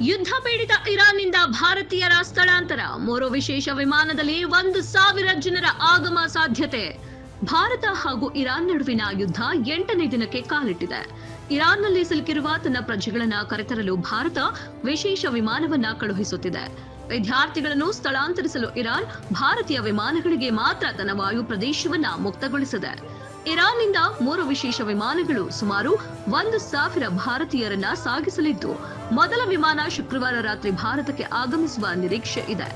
ಯುದ್ಧ ಪೀಡಿತ ಇರಾನ್ನಿಂದ ಭಾರತೀಯರ ಸ್ಥಳಾಂತರ. ಮೂರು ವಿಶೇಷ ವಿಮಾನದಲ್ಲಿ ಒಂದು ಸಾವಿರ ಜನರ ಆಗಮ ಸಾಧ್ಯತೆ. ಭಾರತ ಹಾಗೂ ಇರಾನ್ ನಡುವಿನ ಯುದ್ಧ ಎಂಟನೇ ದಿನಕ್ಕೆ ಕಾಲಿಟ್ಟಿದೆ. ಇರಾನ್ನಲ್ಲಿ ಸಿಲುಕಿರುವ ತನ್ನ ಪ್ರಜೆಗಳನ್ನ ಕರೆತರಲು ಭಾರತ ವಿಶೇಷ ವಿಮಾನವನ್ನ ಕಳುಹಿಸುತ್ತಿದೆ. ವಿದ್ಯಾರ್ಥಿಗಳನ್ನು ಸ್ಥಳಾಂತರಿಸಲು ಇರಾನ್ ಭಾರತೀಯ ವಿಮಾನಗಳಿಗೆ ಮಾತ್ರ ತನ್ನ ವಾಯು ಪ್ರದೇಶವನ್ನ ಮುಕ್ತಗೊಳಿಸಿದೆ. ಇರಾನ್ನಿಂದ ಮೂರು ವಿಶೇಷ ವಿಮಾನಗಳು ಸುಮಾರು ಒಂದು ಸಾವಿರ ಭಾರತೀಯರನ್ನ ಸಾಗಿಸಲಿದ್ದು, ಮೊದಲ ವಿಮಾನ ಶುಕ್ರವಾರ ರಾತ್ರಿ ಭಾರತಕ್ಕೆ ಆಗಮಿಸುವ ನಿರೀಕ್ಷೆ ಇದೆ.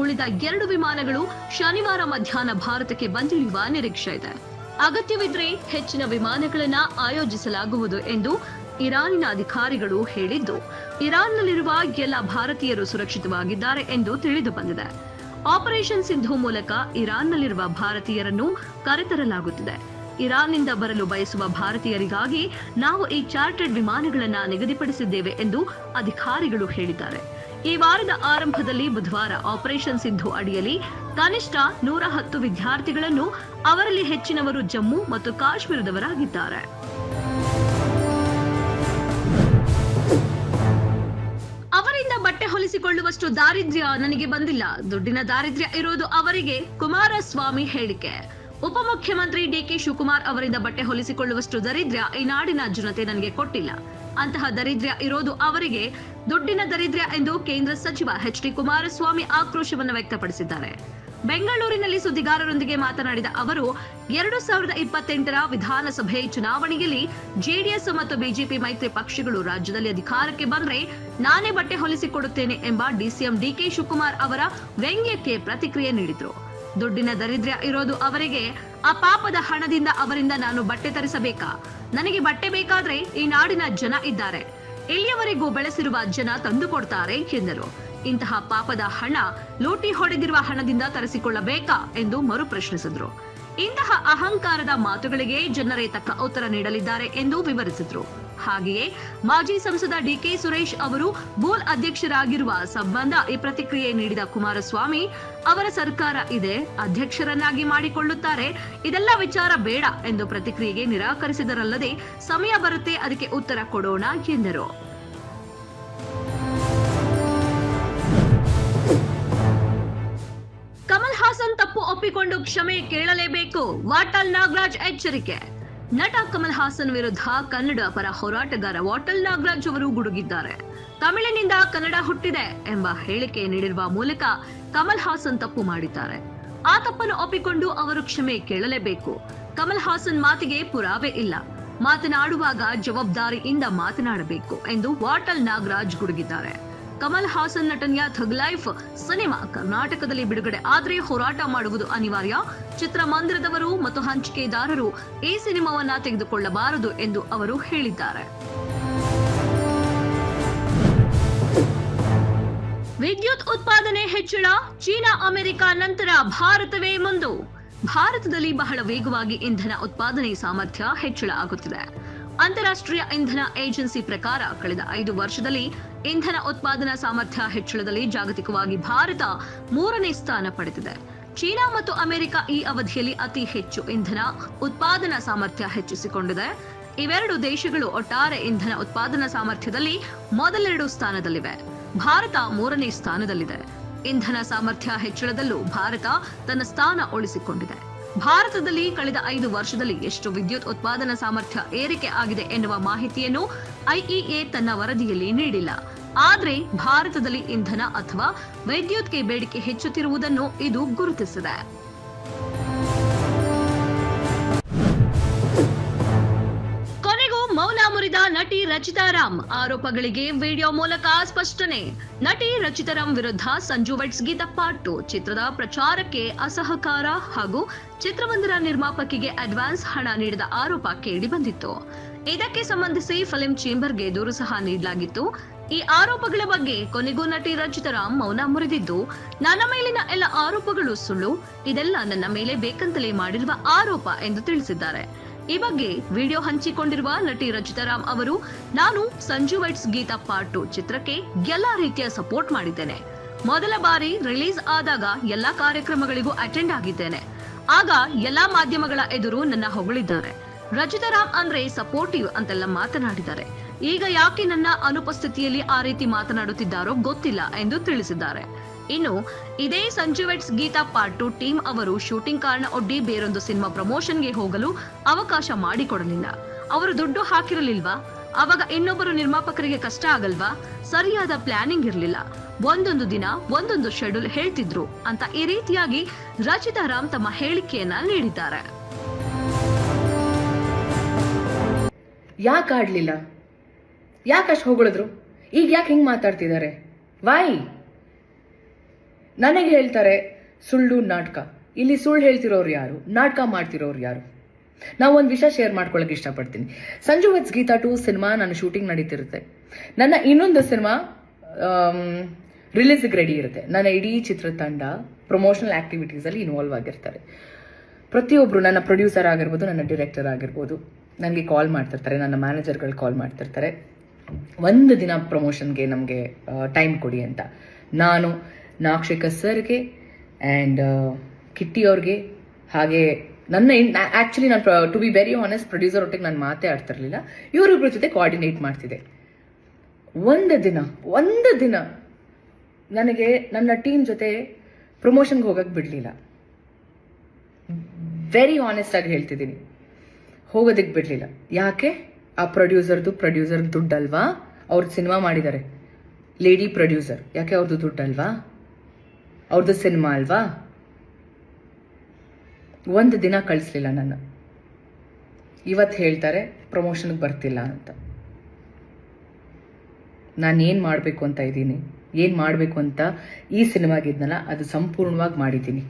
ಉಳಿದ ಎರಡು ವಿಮಾನಗಳು ಶನಿವಾರ ಮಧ್ಯಾಹ್ನ ಭಾರತಕ್ಕೆ ಬಂದಿಳಿಯುವ ನಿರೀಕ್ಷೆ ಇದೆ. ಅಗತ್ಯವಿದ್ರೆ ಹೆಚ್ಚಿನ ವಿಮಾನಗಳನ್ನ ಆಯೋಜಿಸಲಾಗುವುದು ಎಂದು ಇರಾನಿನ ಅಧಿಕಾರಿಗಳು ಹೇಳಿದ್ದು, ಇರಾನ್ನಲ್ಲಿರುವ ಎಲ್ಲ ಭಾರತೀಯರು ಸುರಕ್ಷಿತವಾಗಿದ್ದಾರೆ ಎಂದು ತಿಳಿದು ಬಂದಿದೆ. ಆಪರೇಷನ್ ಸಿಂಧು ಮೂಲಕ ಇರಾನ್ನಲ್ಲಿರುವ ಭಾರತೀಯರನ್ನು ಕರೆತರಲಾಗುತ್ತಿದೆ. ಇರಾನ್ನಿಂದ ಬರಲು ಬಯಸುವ ಭಾರತೀಯರಿಗಾಗಿ ನಾವು ಈ ಚಾರ್ಟರ್ಡ್ ವಿಮಾನಗಳನ್ನು ನಿಗದಿಪಡಿಸಿದ್ದೇವೆ ಎಂದು ಅಧಿಕಾರಿಗಳು ಹೇಳಿದ್ದಾರೆ. ಈ ವಾರದ ಆರಂಭದಲ್ಲಿ ಬುಧವಾರ ಆಪರೇಷನ್ ಸಿಂಧು ಅಡಿಯಲ್ಲಿ ಕನಿಷ್ಠ ನೂರ ಹತ್ತು ವಿದ್ಯಾರ್ಥಿಗಳನ್ನು ಅವರಲ್ಲಿ ಹೆಚ್ಚಿನವರು ಜಮ್ಮು ಮತ್ತು ಕಾಶ್ಮೀರದವರಾಗಿದ್ದಾರೆ. ಅವರಿಂದ ಬಟ್ಟೆ ಹೊಲಿಸಿಕೊಳ್ಳುವಷ್ಟು ದಾರಿದ್ರ್ಯ ನನಗೆ ಬಂದಿಲ್ಲ. ದುಡ್ಡಿನ ದಾರಿದ್ರ್ಯ ಇರೋದು ಅವರಿಗೆ, ಕುಮಾರಸ್ವಾಮಿ ಹೇಳಿಕೆ. ಉಪಮುಖ್ಯಮಂತ್ರಿ ಡಿಕೆ ಶಿವಕುಮಾರ್ ಅವರಿಂದ ಬಟ್ಟೆ ಹೊಲಿಸಿಕೊಳ್ಳುವಷ್ಟು ದರಿದ್ರ್ಯ ಈ ನಾಡಿನ ಜನತೆ ನನಗೆ ಕೊಟ್ಟಿಲ್ಲ. ಅಂತಹ ದರಿದ್ರ್ಯ ಇರೋದು ಅವರಿಗೆ ದುಡ್ಡಿನ ದರಿದ್ರ್ಯ ಎಂದು ಕೇಂದ್ರ ಸಚಿವ ಎಚ್ ಡಿ ಕುಮಾರಸ್ವಾಮಿ ಆಕ್ರೋಶವನ್ನು ವ್ಯಕ್ತಪಡಿಸಿದ್ದಾರೆ. ಬೆಂಗಳೂರಿನಲ್ಲಿ ಸುದ್ದಿಗಾರರೊಂದಿಗೆ ಮಾತನಾಡಿದ ಅವರು, ಎರಡು ಸಾವಿರದ ಇಪ್ಪತ್ತೆಂಟರ ವಿಧಾನಸಭೆ ಚುನಾವಣೆಯಲ್ಲಿ ಜೆಡಿಎಸ್ ಮತ್ತು ಬಿಜೆಪಿ ಮೈತ್ರಿ ಪಕ್ಷಗಳು ರಾಜ್ಯದಲ್ಲಿ ಅಧಿಕಾರಕ್ಕೆ ಬಂದರೆ ನಾನೇ ಬಟ್ಟೆ ಹೊಲಿಸಿಕೊಡುತ್ತೇನೆ ಎಂಬ ಡಿಸಿಎಂ ಡಿಕೆ ಶಿವಕುಮಾರ್ ಅವರ ವ್ಯಂಗ್ಯಕ್ಕೆ ಪ್ರತಿಕ್ರಿಯೆ ನೀಡಿದ್ರು. ದುಡ್ಡಿನ ದರಿದ್ರ್ಯ ಇರೋದು ಅವರಿಗೆ, ಆ ಪಾಪದ ಹಣದಿಂದ ಅವರಿಂದ ನಾನು ಬಟ್ಟೆ ತರಿಸಬೇಕಾ? ನನಗೆ ಬಟ್ಟೆ ಬೇಕಾದ್ರೆ ಈ ನಾಡಿನ ಜನ ಇದ್ದಾರೆ. ಇಲ್ಲಿಯವರೆಗೂ ಬೆಳೆಸಿರುವ ಜನ ತಂದುಕೊಡ್ತಾರೆ ಎಂದರು. ಇಂತಹ ಪಾಪದ ಹಣ ಲೂಟಿ ಹೊಡೆದಿರುವ ಹಣದಿಂದ ತರಿಸಿಕೊಳ್ಳಬೇಕಾ ಎಂದು ಮರು ಪ್ರಶ್ನಿಸಿದ್ರು. ಇಂತಹ ಅಹಂಕಾರದ ಮಾತುಗಳಿಗೆ ಜನರೇ ತಕ್ಕ ಉತ್ತರ ನೀಡಲಿದ್ದಾರೆ ಎಂದು ವಿವರಿಸಿದ್ರು. ಹಾಗೆಯೇ ಮಾಜಿ ಸಂಸದ ಡಿಕೆ ಸುರೇಶ್ ಅವರು ಬೂಲ್ ಅಧ್ಯಕ್ಷರಾಗಿರುವ ಸಂಬಂಧ ಈ ಪ್ರತಿಕ್ರಿಯೆ ನೀಡಿದ ಕುಮಾರಸ್ವಾಮಿ, ಅವರ ಸರ್ಕಾರ ಇದೆ, ಅಧ್ಯಕ್ಷರನ್ನಾಗಿ ಮಾಡಿಕೊಳ್ಳುತ್ತಾರೆ, ಇದೆಲ್ಲ ವಿಚಾರ ಬೇಡ ಎಂದು ಪ್ರತಿಕ್ರಿಯೆಗೆ ನಿರಾಕರಿಸಿದರಲ್ಲದೆ ಸಮಯ ಬರುತ್ತೆ, ಅದಕ್ಕೆ ಉತ್ತರ ಕೊಡೋಣ ಎಂದರು. ಕಮಲ್ ಹಾಸನ್ ತಪ್ಪು ಒಪ್ಪಿಕೊಂಡು ಕ್ಷಮೆ ಕೇಳಲೇಬೇಕು ವಾಟಾಲ್ ನಾಗರಾಜ್ ಎಚ್ಚರಿಕೆ. ನಟ ಕಮಲ್ ಹಾಸನ್ ವಿರುದ್ಧ ಕನ್ನಡ ಪರ ಹೋರಾಟಗಾರ ವಾಟಲ್ ನಾಗರಾಜ್ ಅವರು ಗುಡುಗಿದ್ದಾರೆ. ತಮಿಳಿನಿಂದ ಕನ್ನಡ ಹುಟ್ಟಿದೆ ಎಂಬ ಹೇಳಿಕೆ ನೀಡಿರುವ ಮೂಲಕ ಕಮಲ್ ಹಾಸನ್ ತಪ್ಪು ಮಾಡಿದ್ದಾರೆ. ಆ ತಪ್ಪನ್ನು ಒಪ್ಪಿಕೊಂಡು ಅವರು ಕ್ಷಮೆ ಕೇಳಲೇಬೇಕು. ಕಮಲ್ ಹಾಸನ್ ಮಾತಿಗೆ ಪುರಾವೆ ಇಲ್ಲ. ಮಾತನಾಡುವಾಗ ಜವಾಬ್ದಾರಿಯಿಂದ ಮಾತನಾಡಬೇಕು ಎಂದು ವಾಟಲ್ ನಾಗರಾಜ್ ಗುಡುಗಿದ್ದಾರೆ. ಕಮಲ್ ಹಾಸನ್ ನಟನೆಯ ಥಗ್ ಲೈಫ್ ಸಿನಿಮಾ ಕರ್ನಾಟಕದಲ್ಲಿ ಬಿಡುಗಡೆ. ಆದ್ರೆ ಹೋರಾಟ ಮಾಡುವುದು ಅನಿವಾರ್ಯ. ಚಿತ್ರಮಂದಿರದವರು ಮತ್ತು ಹಂಚಿಕೆದಾರರು ಈ ಸಿನಿಮಾವನ್ನ ತೆಗೆದುಕೊಳ್ಳಬಾರದು ಎಂದು ಅವರು ಹೇಳಿದ್ದಾರೆ. ವಿದ್ಯುತ್ ಉತ್ಪಾದನೆ ಹೆಚ್ಚಳ, ಚೀನಾ, ಅಮೆರಿಕ ನಂತರ ಭಾರತವೇ ಮುಂದು. ಭಾರತದಲ್ಲಿ ಬಹಳ ವೇಗವಾಗಿ ಇಂಧನ ಉತ್ಪಾದನೆ ಸಾಮರ್ಥ್ಯ ಹೆಚ್ಚಳ ಆಗುತ್ತಿದೆ. ಅಂತಾರಾಷ್ಟ್ರೀಯ ಇಂಧನ ಏಜೆನ್ಸಿ ಪ್ರಕಾರ ಕಳೆದ ಐದು ವರ್ಷದಲ್ಲಿ ಇಂಧನ ಉತ್ಪಾದನಾ ಸಾಮರ್ಥ್ಯ ಹೆಚ್ಚಳದಲ್ಲಿ ಜಾಗತಿಕವಾಗಿ ಭಾರತ ಮೂರನೇ ಸ್ಥಾನ ಪಡೆದಿದೆ. ಚೀನಾ ಮತ್ತು ಅಮೆರಿಕ ಈ ಅವಧಿಯಲ್ಲಿ ಅತಿ ಹೆಚ್ಚು ಇಂಧನ ಉತ್ಪಾದನಾ ಸಾಮರ್ಥ್ಯ ಹೆಚ್ಚಿಸಿಕೊಂಡಿದೆ. ಇವೆರಡು ದೇಶಗಳು ಒಟ್ಟಾರೆ ಇಂಧನ ಉತ್ಪಾದನಾ ಸಾಮರ್ಥ್ಯದಲ್ಲಿ ಮೊದಲೆರಡು ಸ್ಥಾನದಲ್ಲಿವೆ. ಭಾರತ ಮೂರನೇ ಸ್ಥಾನದಲ್ಲಿದೆ. ಇಂಧನ ಸಾಮರ್ಥ್ಯ ಹೆಚ್ಚಳದಲ್ಲೂ ಭಾರತ ತನ್ನ ಸ್ಥಾನ ಉಳಿಸಿಕೊಂಡಿದೆ. ಭಾರತದಲ್ಲಿ ಕಳೆದ ಐದು ವರ್ಷದಲ್ಲಿ ಎಷ್ಟು ವಿದ್ಯುತ್ ಉತ್ಪಾದನಾ ಸಾಮರ್ಥ್ಯ ಏರಿಕೆ ಆಗಿದೆ ಎನ್ನುವ ಮಾಹಿತಿಯನ್ನು ಐಇಎ ತನ್ನ ವರದಿಯಲ್ಲಿ ನೀಡಿಲ್ಲ. ಆದರೆ ಭಾರತದಲ್ಲಿ ಇಂಧನ ಅಥವಾ ವಿದ್ಯುತ್ಗೆ ಬೇಡಿಕೆ ಹೆಚ್ಚುತ್ತಿರುವುದನ್ನು ಇದು ಗುರುತಿಸಿದೆ. ಮುರಿದ ರಚಿತಾ ರಾಮ್ ಆರೋಪಗಳಿಗೆ ವಿಡಿಯೋ ಮೂಲಕ ಸ್ಪಷ್ಟನೆ. ನಟಿ ರಚಿತಾ ರಾಮ್ ವಿರುದ್ಧ ಸಂಜು ವೆಟ್ಸ್ ಗೀತ ಪಾಟು ಚಿತ್ರದ ಪ್ರಚಾರಕ್ಕೆ ಅಸಹಕಾರ ಹಾಗೂ ಚಿತ್ರಮಂದಿರ ನಿರ್ಮಾಪಕಿಗೆ ಅಡ್ವಾನ್ಸ್ ಹಣ ನೀಡಿದ ಆರೋಪ ಕೇಳಿ ಬಂದಿತ್ತು. ಇದಕ್ಕೆ ಸಂಬಂಧಿಸಿ ಫಿಲಿಂ ಚೇಂಬರ್ಗೆ ದೂರು ಸಹ ನೀಡಲಾಗಿತ್ತು. ಈ ಆರೋಪಗಳ ಬಗ್ಗೆ ಕೊನೆಗೂ ನಟಿ ರಚಿತಾ ರಾಮ್ ಮೌನ ಮುರಿದಿದ್ದು, ನನ್ನ ಮೇಲಿನ ಎಲ್ಲ ಆರೋಪಗಳು ಸುಳ್ಳು, ಇದೆಲ್ಲ ನನ್ನ ಮೇಲೆ ಬೇಕಂತಲೇ ಮಾಡಿರುವ ಆರೋಪ ಎಂದು ತಿಳಿಸಿದ್ದಾರೆ. ಈ ಬಗ್ಗೆ ವಿಡಿಯೋ ಹಂಚಿಕೊಂಡಿರುವ ನಟಿ ರಚಿತಾರಾಮ್ ಅವರು, ನಾನು Sanju weds Geetha part two ಚಿತ್ರಕ್ಕೆ ಎಲ್ಲಾ ರೀತಿಯ ಸಪೋರ್ಟ್ ಮಾಡಿದ್ದೇನೆ. ಮೊದಲ ಬಾರಿ ರಿಲೀಸ್ ಆದಾಗ ಎಲ್ಲಾ ಕಾರ್ಯಕ್ರಮಗಳಿಗೂ ಅಟೆಂಡ್ ಆಗಿದ್ದೇನೆ. ಆಗ ಎಲ್ಲಾ ಮಾಧ್ಯಮಗಳ ಎದುರು ನನ್ನ ಹೊಗಳಿದ್ದಾರೆ. ರಚಿತಾರಾಮ್ ಅಂದ್ರೆ ಸಪೋರ್ಟಿವ್ ಅಂತೆಲ್ಲ ಮಾತನಾಡಿದ್ದಾರೆ. ಈಗ ಯಾಕೆ ನನ್ನ ಅನುಪಸ್ಥಿತಿಯಲ್ಲಿ ಆ ರೀತಿ ಮಾತನಾಡುತ್ತಿದ್ದಾರೋ ಗೊತ್ತಿಲ್ಲ ಎಂದು ತಿಳಿಸಿದ್ದಾರೆ. ಇನ್ನು ಇದೇ Sanju weds Geetha part two team ಅವರು ಶೂಟಿಂಗ್ ಕಾರಣ ಒಡ್ಡಿ ಬೇರೊಂದು ಸಿನಿಮಾ ಪ್ರಮೋಷನ್ಗೆ ಹೋಗಲು ಅವಕಾಶ ಮಾಡಿಕೊಡಲಿಲ್ಲ. ಅವರು ದುಡ್ಡು ಹಾಕಿರಲಿಲ್ವಾ? ಅವಾಗ ಇನ್ನೊಬ್ಬರು ನಿರ್ಮಾಪಕರಿಗೆ ಕಷ್ಟ ಆಗಲ್ವಾ? ಸರಿಯಾದ ಪ್ಲಾನಿಂಗ್ ಇರಲಿಲ್ಲ. ಒಂದೊಂದು ದಿನ ಒಂದೊಂದು ಶೆಡ್ಯೂಲ್ ಹೇಳ್ತಿದ್ರು ಅಂತ ಈ ರೀತಿಯಾಗಿ ರಚಿತಾ ರಾಮ್ ತಮ್ಮ ಹೇಳಿಕೆಯನ್ನ ನೀಡಿದ್ದಾರೆ. ಯಾಕೆ ಆಡಲಿಲ್ಲ? ಯಾಕೆ ಅಷ್ಟು ಹೊಗಳಿದ್ರು? ಈಗ ಯಾಕೆ ಹಿಂಗೆ ಮಾತಾಡ್ತಿದ್ದಾರೆ ವಾಯ್ ನನಗೆ ಹೇಳ್ತಾರೆ, ಸುಳ್ಳು ನಾಟಕ. ಇಲ್ಲಿ ಸುಳ್ಳು ಹೇಳ್ತಿರೋರು ಯಾರು? ನಾಟಕ ಮಾಡ್ತಿರೋರು ಯಾರು? ನಾವು ಒಂದು ವಿಷಯ ಶೇರ್ ಮಾಡ್ಕೊಳ್ಳೋಕೆ ಇಷ್ಟಪಡ್ತೀನಿ. Sanju weds Geetha two cinema ನನ್ನ ಶೂಟಿಂಗ್ ನಡೀತಿರುತ್ತೆ. ನನ್ನ ಇನ್ನೊಂದು ಸಿನಿಮಾ ರಿಲೀಸಿಗೆ ರೆಡಿ ಇರುತ್ತೆ. ನನ್ನ ಇಡೀ ಚಿತ್ರತಂಡ ಪ್ರಮೋಷನಲ್ ಆಕ್ಟಿವಿಟೀಸಲ್ಲಿ ಇನ್ವಾಲ್ವ್ ಆಗಿರ್ತಾರೆ. ಪ್ರತಿಯೊಬ್ಬರು ನನ್ನ ಪ್ರೊಡ್ಯೂಸರ್ ಆಗಿರ್ಬೋದು, ನನ್ನ ಡಿರೆಕ್ಟರ್ ಆಗಿರ್ಬೋದು. ನನಗೆ ಕಾಲ್ ಮಾಡ್ತಿರ್ತಾರೆ, ನನ್ನ ಮ್ಯಾನೇಜರ್ಗಳು ಕಾಲ್ ಮಾಡ್ತಿರ್ತಾರೆ. ಒಂದು ದಿನ ಪ್ರಮೋಷನ್ಗೆ ನಮಗೆ ಟೈಮ್ ಕೊಡಿ ಅಂತ. ನಾನು ನಾಕ್ಷಿಕ ಸರ್ಗೆ ಆ್ಯಂಡ್ ಕಿಟ್ಟಿ ಅವ್ರಿಗೆ ಹಾಗೆ ನನ್ನ ಆ್ಯಕ್ಚುಲಿ ನಾನು to be very honest producer ಒಟ್ಟಿಗೆ ನಾನು ಮಾತೇ ಆಡ್ತಿರ್ಲಿಲ್ಲ. ಇವರಿಬ್ಬರ ಜೊತೆ ಕೋಆರ್ಡಿನೇಟ್ ಮಾಡ್ತಿದ್ದೆ. ಒಂದು ದಿನ ಒಂದು ದಿನ ನನಗೆ ನನ್ನ ಟೀಮ್ ಜೊತೆ ಪ್ರಮೋಷನ್ಗೆ ಹೋಗಕ್ಕೆ ಬಿಡಲಿಲ್ಲ. ವೆರಿ ಆನೆಸ್ಟ್ ಆಗಿ ಹೇಳ್ತಿದ್ದೀನಿ. ಹೋಗೋದಕ್ಕೆ ಬಿಡಲಿಲ್ಲ. ಯಾಕೆ? ಆ ಪ್ರೊಡ್ಯೂಸರ್ದು ಪ್ರೊಡ್ಯೂಸರ್ ದುಡ್ಡಲ್ವಾ? ಅವ್ರ ಸಿನಿಮಾ ಮಾಡಿದ್ದಾರೆ ಲೇಡಿ ಪ್ರೊಡ್ಯೂಸರ್ ಯಾಕೆ ಅವ್ರದ್ದು ದುಡ್ಡಲ್ವಾ? ಅವ್ರದ್ದು ಸಿನಿಮಾ ಅಲ್ವಾ? ಒಂದು ದಿನ ಕಳಿಸ್ಲಿಲ್ಲ ನಾನು ಇವತ್ತು ಹೇಳ್ತಾರೆ ಪ್ರಮೋಷನ್ಗೆ ಬರ್ತಿಲ್ಲ ಅಂತ. ನಾನು ಏನು ಮಾಡಬೇಕು ಅಂತ ಇದ್ದೀನಿ? ಏನು ಮಾಡಬೇಕು ಅಂತ ಈ ಸಿನಿಮಾಗಿದ್ನಲ್ಲ ಅದು ಸಂಪೂರ್ಣವಾಗಿ ಮಾಡಿದ್ದೀನಿ.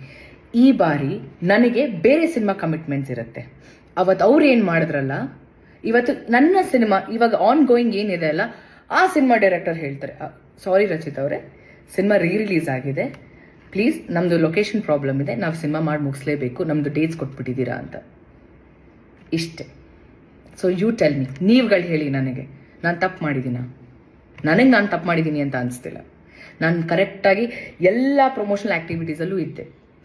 ಈ ಬಾರಿ ನನಗೆ ಬೇರೆ ಸಿನಿಮಾ ಕಮಿಟ್ಮೆಂಟ್ಸ್ ಇರುತ್ತೆ. ಅವತ್ತು ಅವ್ರು ಏನು ಮಾಡಿದ್ರಲ್ಲ? ಇವತ್ತು ನನ್ನ ಸಿನಿಮಾ, ಇವಾಗ ಆನ್ ಗೋಯಿಂಗ್ ಏನಿದೆ ಅಲ್ಲ, ಆ ಸಿನಿಮಾ ಡೈರೆಕ್ಟರ್ ಹೇಳ್ತಾರೆ. ಸಾರಿ ರಚಿತ್ ಅವರೇ, ಸಿನಿಮಾ ರೀ ರಿಲೀಸ್ ಆಗಿದೆ. ಪ್ಲೀಸ್ ನಮ್ಮದು ಲೊಕೇಶನ್ ಪ್ರಾಬ್ಲಮ್ ಇದೆ, ನಾವು ಸಿನಿಮಾ ಮಾಡಿ ಮುಗಿಸ್ಲೇಬೇಕು ನಮ್ಮದು ಡೇಟ್ಸ್ ಕೊಟ್ಬಿಟ್ಟಿದ್ದೀರಾ ಅಂತ. ಇಷ್ಟೇ. ಸೊ ಯು ಟೆಲ್ ಮಿ ನೀವುಗಳು ಹೇಳಿ ನನಗೆ. ನಾನು ತಪ್ಪು ಮಾಡಿದ್ದೀನ? ನನಗೆ ನಾನು ತಪ್ಪು ಮಾಡಿದ್ದೀನಿ ಅಂತ ಅನಿಸ್ತಿಲ್ಲ. ನಾನು ಕರೆಕ್ಟಾಗಿ ಎಲ್ಲ ಪ್ರಮೋಷನಲ್ ಆ್ಯಕ್ಟಿವಿಟೀಸಲ್ಲೂ ಇದ್ದೆ.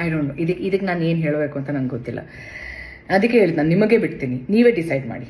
ಐ ಡೋಂಟ್ ನೋ ಇದಕ್ಕೆ ನಾನು ಏನು ಹೇಳಬೇಕು ಅಂತ ನಂಗೆ ಗೊತ್ತಿಲ್ಲ. ಅದಕ್ಕೆ ಹೇಳ್ತೀನಿ ನಾನು ನಿಮಗೆ ಬಿಡ್ತೀನಿ. ನೀವೇ ಡಿಸೈಡ್ ಮಾಡಿ.